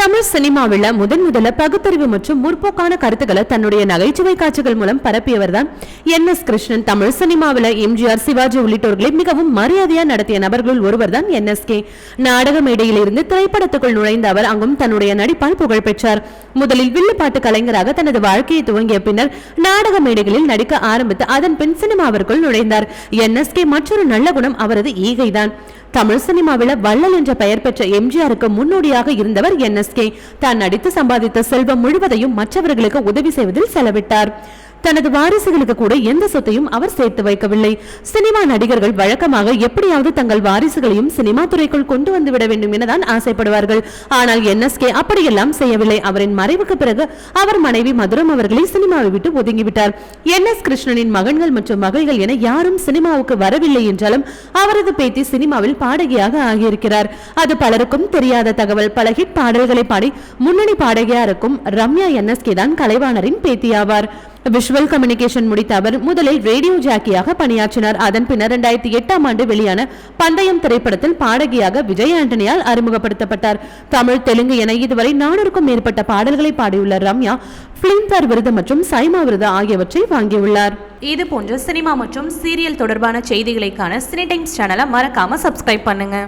தமிழ் சினிமாவில் முதன் முதல்ல பகுத்தறிவு மற்றும் முற்போக்கான கருத்துக்களை தன்னுடைய நகைச்சுவை காட்சிகள் மூலம் பரப்பியவர் தான் என் எஸ் கிருஷ்ணன். தமிழ் சினிமாவில் எம்ஜிஆர் சிவாஜி உள்ளிட்டோர்களை மிகவும் மரியாதையா நடத்திய நபர்களுள் ஒருவர் தான் என் எஸ் கே. நாடக மேடையில் இருந்து திரைப்படத்துக்குள் நுழைந்த அவர் அங்கும் தன்னுடைய நடிப்பால் புகழ் பெற்றார். முதலில் வில்லுப்பாட்டு கலைஞராக தனது வாழ்க்கையை துவங்கிய பின்னர் நாடக மேடைகளில் நடிக்க ஆரம்பித்து அதன் பின் சினிமாவிற்குள் நுழைந்தார். என் எஸ் கே மற்றொரு நல்ல குணம் அவரது ஈகைதான். தமிழ் சினிமாவில் வள்ளல் என்ற பெயர் பெற்ற எம்ஜிஆருக்கு முன்னோடியாக இருந்தவர் என் எஸ் என்எஸ்கே தான் நடித்து சம்பாதித்த செல்வம் முழுவதையும் மற்றவர்களுக்கு உதவி செய்வதில் செலவிட்டார். தனது வாரிசுகளுக்கு கூட எந்த சொத்தையும் அவர் சேர்த்து வைக்கவில்லை. சினிமா நடிகர்கள் வழக்கமாக எப்படியாவது தங்கள் வாரிசுகளையும் சினிமா துறைக்குள் கொண்டு வந்து விட வேண்டும் எனதான் ஆசைப்படுவார்கள். ஆனால் என்எஸ்கே அப்படியெல்லாம் செய்யவில்லை. அவரின் மறைவுக்கு பிறகு அவர் மனைவி மதுரம் அவர்களை சினிமாவை விட்டு ஒதுங்கிவிட்டார். என் எஸ் கிருஷ்ணனின் மகன்கள் மற்றும் மகள்கள் என யாரும் சினிமாவுக்கு வரவில்லை என்றாலும் அவரது பேத்தி சினிமாவில் பாடகியாக ஆகியிருக்கிறார். அது பலருக்கும் தெரியாத தகவல். பல ஹிட் பாடல்களை பாடி முன்னணி பாடகியா இருக்கும் ரம்யா என்எஸ்கே தான் கலைவாணரின் பேத்தியாவார். விஷுவல் கம்யூனிகேஷன் முடித்த அவர் முதலில் ரேடியோ ஜாக்கியாக பணியாற்றினார். அதன் பின்னர் இரண்டாயிரத்தி எட்டாம் ஆண்டு வெளியான பந்தயம் திரைப்படத்தில் பாடகியாக விஜய் ஆண்டனியால் அறிமுகப்படுத்தப்பட்டார். தமிழ் தெலுங்கு என இதுவரை நானூறுக்கும் மேற்பட்ட பாடல்களை பாடியுள்ள ரம்யா பிலிம்பேர் விருது மற்றும் சைமா விருது ஆகியவற்றை வாங்கியுள்ளார். இது போன்ற சினிமா மற்றும் சீரியல் தொடர்பான செய்திகளைக்கான சினி டைம்ஸ் சேனலை மறக்காம சப்ஸ்கிரைப் பண்ணுங்க.